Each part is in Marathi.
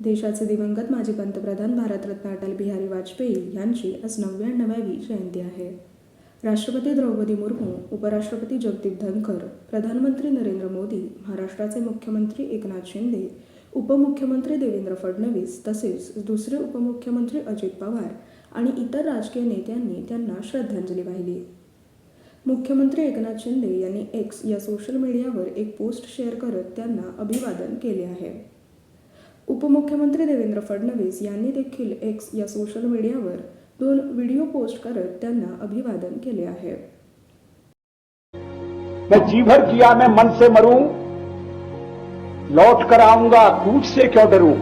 देशाचे दिवंगत माजी पंतप्रधान भारतरत्न अटल बिहारी वाजपेयी यांची आज नव्याण्णवावी जयंती आहे. राष्ट्रपती द्रौपदी मुर्मू उपराष्ट्रपती जगदीप धनखर प्रधानमंत्री नरेंद्र मोदी महाराष्ट्राचे मुख्यमंत्री एकनाथ शिंदे उपमुख्यमंत्री देवेंद्र फडणवीस तसेच दुसरे उपमुख्यमंत्री अजित पवार आणि इतर राजकीय नेत्यांनी त्यांना श्रद्धांजली वाहिली. मुख्यमंत्री एकनाथ शिंदे यांनी एक्स या सोशल मीडियावर एक पोस्ट शेअर करत त्यांना अभिवादन केले आहे. उपमुख्यमंत्री देवेंद्र फडणवीस यांनी देखील एक्स या सोशल मीडियावर दोन व्हिडिओ पोस्ट करत त्यांना अभिवादन केले आहे. मैं जी भर किया मैं मन से मरूं, लौट कर आऊँगा कूच से क्यों डरूं?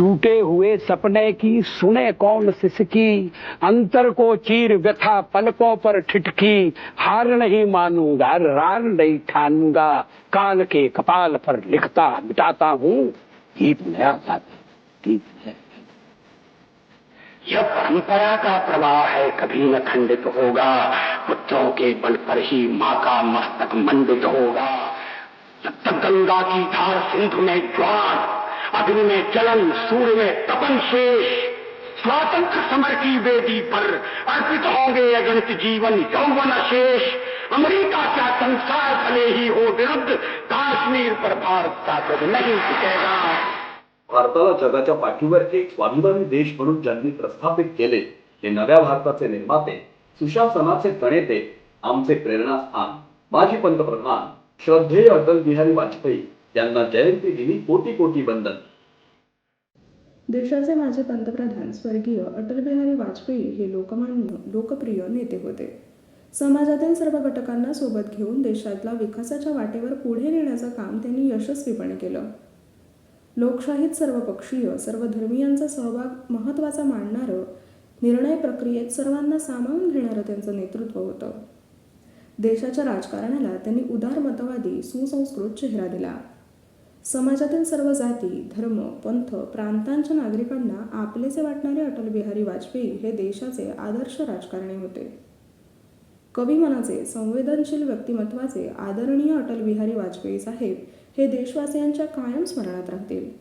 टूटे हुए सपने की, सुने कौन सिसकी? अंतर को चीर व्यथा, पलकों पर ठिठकी। हार नहीं मानूँगा, रार नहीं ठानूँगा। काल के कपाल पर लिखता, मिटाता हूँ। गीत नया गीत है। यह परंपरा का प्रवाह है, कभी न खंडित होगा। पुत्रों के बल पर ही माँ का मस्तक मंडित होगा। जब तक गंगा की धार सिंधु में ज्वार अग्नि में जलन सूर्य में तपन शेष स्वातंत्र समर की वेदी पर अर्पित होंगे अगणित जीवन यौवन शेष अमेरिका का संसार भले ही हो विरुद्ध काश्मीर पर भारत का कद नहीं टिकेगा। भारताला जगाच्या पाठीवर एक स्वाभिमानी देश म्हणून ज्यांनी प्रस्थापित केले ते नव्या भारताचे निर्माते सुशासनाचे प्रणेते आमचे प्रेरणास्थान. माजी पंतप्रधान श्रद्धेय अटल बिहारी वाजपेयी त्यांना जयंती दिनी कोटी कोटी बंधन देशाचे माजी पंतप्रधान स्वर्गीय अटल बिहारी वाजपेयी हे लोकमान्य लोकप्रिय नेते होते. समाजातील सर्व घटकांना सोबत घेऊन देशातला विकासाच्या वाटेवर पुढे नेण्याचं काम त्यांनी यशस्वीपणे केलं. लोकशाहीत सर्वपक्षीय सर्व धर्मियांचा सहभाग महत्त्वाचा मानणारं निर्णय प्रक्रियेत सर्वांना सामावून घेणारं त्यांचं नेतृत्व होतं. देशाच्या राजकारणाला त्यांनी उदारमतवादी सुसंस्कृत चेहरा दिला. समाजातील सर्व जाती धर्म पंथ प्रांतांच्या नागरिकांना आपलेसे वाटणारे अटल बिहारी वाजपेयी हे देशाचे आदर्श राजकारणी होते. कवी मनाचे संवेदनशील व्यक्तिमत्वाचे आदरणीय अटल बिहारी वाजपेयी साहेब हे देशवासियांच्या कायम स्मरणात राहतील.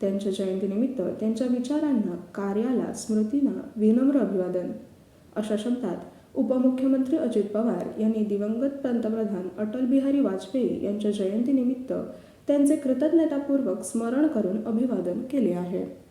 त्यांच्या जयंतीनिमित्त त्यांच्या विचारांना कार्याला स्मृतींना विनम्र अभिवादन. अशा शब्दात उपमुख्यमंत्री अजित पवार यांनी दिवंगत पंतप्रधान अटल बिहारी वाजपेयी यांच्या जयंतीनिमित्त त्यांचे कृतज्ञतापूर्वक स्मरण करून अभिवादन केले आहे.